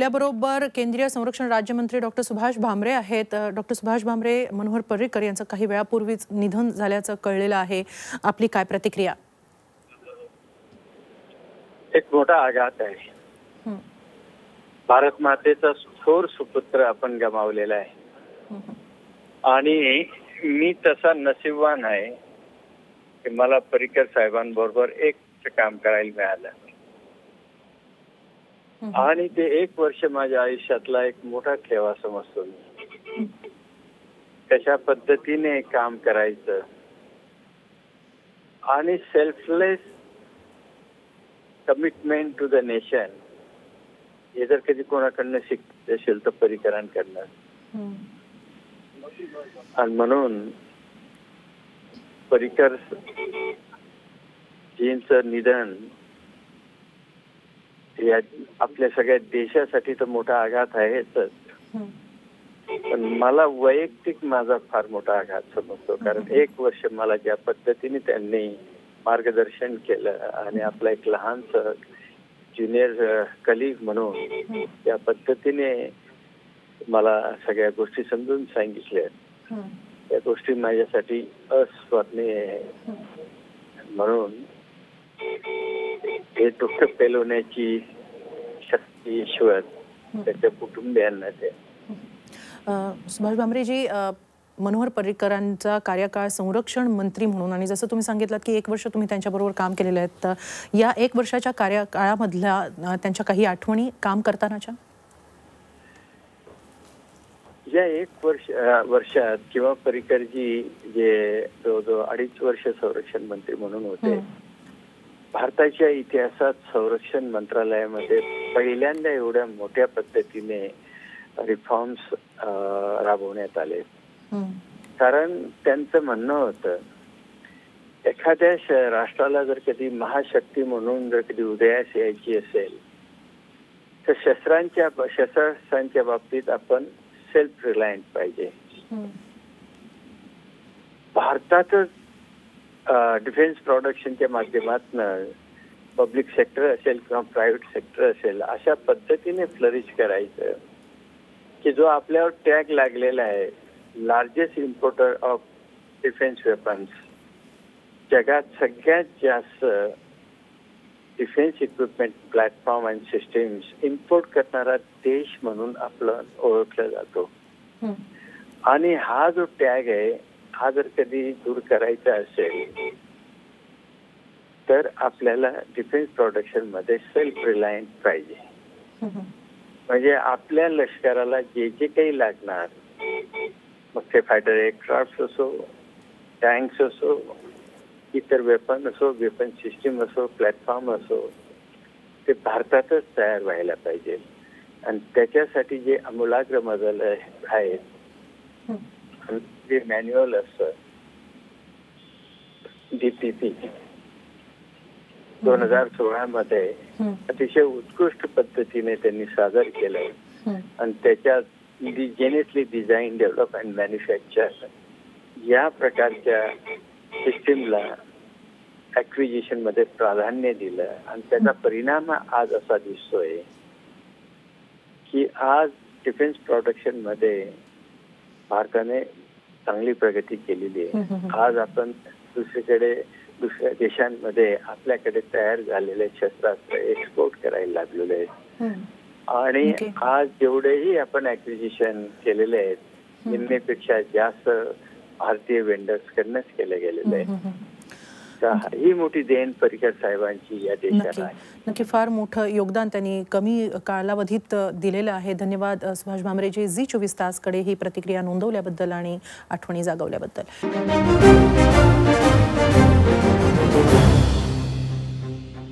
आपल्याबरोबर केंद्रीय संरक्षण राज्यमंत्री डॉक्टर सुभाष भामरे आहेत. डॉक्टर सुभाष भामरे मनोहर पर्रिकर यांचं काही वेळापूर्वीच निधन झाल्याचं कळलेलं आहे. आपली काय प्रतिक्रिया? एक मोठा आघात आहे. भारत मातेचा थोर सुपुत्र आपण गमावलेला आहे. आणि मी तसा नशीबवान आहे की मला पर्रिकर साहेबांबरोबर एक काम करायला मिळालं. आणि ते एक वर्ष माझ्या आयुष्यातला एक मोठा ठेवा समजतो मी. कशा पद्धतीने काम करायचं? आणि selfless commitment to the nation हे जर कधी कोणाकडनं शिकत असेल तर परिकरांकडनं. आणि म्हणून परिकर जींचं निधन या आपल्या सगळ्या देशासाठी तर मोठा आघात आहेच. पण मला वैयक्तिक माझा फार मोठा आघात समजतो. कारण एक वर्ष मला ज्या पद्धतीने त्यांनी मार्गदर्शन केलं आणि आपला एक लहानस ज्युनियर कलिग म्हणून त्या पद्धतीने मला सगळ्या गोष्टी समजून सांगितल्या. त्या गोष्टी माझ्यासाठी अस्वर्णीय आहे म्हणून हे दुःख पेलवण्याची शक्ती ईश्वर त्याच्या कुटुंबियांना अ, सुभाष भामरेजी मनोहर पर्रिकरांचा कार्यकाळ संरक्षण मंत्री म्हणून आणि जसं तुम्ही सांगितलं की एक वर्ष तुम्ही त्यांच्याबरोबर काम केलेलं आहे तर या एक वर्षाच्या कार्यकाळामधल्या त्यांच्या काही आठवणी काम करतानाच्या? या एक वर्ष वर्षात किंवा परिकरजी जे जवळजवळ अडीच वर्ष संरक्षण मंत्री म्हणून होते. भारताच्या इतिहासात संरक्षण मंत्रालयामध्ये पहिल्यांदा एवढ्या मोठ्या पद्धतीने रिफॉर्म्स राबवण्यात आले. कारण त्यांचं म्हणणं होतं एखाद्या राष्ट्राला जर कधी महाशक्ती म्हणून जर कधी उदयास यायची असेल तर शस्त्रांच्या शस्त्रास्त्रांच्या बाबतीत आपण सेल्फ रिलायंट पाहिजे. भारतातच डिफेन्स प्रोडक्शनच्या माध्यमातून पब्लिक सेक्टर असेल किंवा प्रायव्हेट सेक्टर असेल अशा पद्धतीने फ्लरिश करायचं. की जो आपल्यावर टॅग लागलेला आहे largest importer of defence weapons जगात सगळ्यात जास्त defence equipment platform and systems import करणारा देश म्हणून आपलं ओळखलं जातो. आणि हा जो टॅग आहे हा जर कधी दूर करायचा असेल तर आपल्याला डिफेन्स प्रोडक्शनमध्ये सेल्फ रिलायन्स पाहिजे. म्हणजे आपल्या लष्कराला जे जे काही लागणार मग ते फायटर एअरक्राफ्ट असो टँक्स असो इतर वेपन असो वेपन सिस्टीम असो प्लॅटफॉर्म असो ते भारतातच तयार व्हायला पाहिजे. आणि त्याच्यासाठी जे आमूलाग्र बदल आहेत जे मॅन्युअल असतं. डीपीपी दोन हजार सोळा मध्ये. अतिशय उत्कृष्ट पद्धतीने त्यांनी सादर केलं. आणि त्याच्यात indigenously design develop and manufacture या प्रकारच्या सिस्टीमला ऍक्विजिशनमध्ये प्राधान्य दिलं. आणि त्याचा परिणाम आज असा दिसतोय की आज डिफेन्स प्रोडक्शनमध्ये भारताने चांगली प्रगती केलेली आहे. आज आपण दुसरीकडे दुसऱ्या देशांमध्ये आपल्याकडे तयार झालेले शस्त्रास्त्र एक्सपोर्ट करायला लागलेले आहेत. आणि. आज जेवढेही आपण ऍक्विजिशन केलेले आहेत निम्मेपेक्षा जास्त भारतीय वेंडर्स कडनंच केले गेलेले आहेत हं. मोठी देण परिकर साहेबांची या नक्की. देशाला नक्की फार मोठं योगदान त्यांनी कमी कालावधीत दिलेलं आहे. धन्यवाद सुभाष भामरेजी. झी चोवीस तासकडे ही प्रतिक्रिया नोंदवल्याबद्दल आणि आठवणी जागवल्याबद्दल.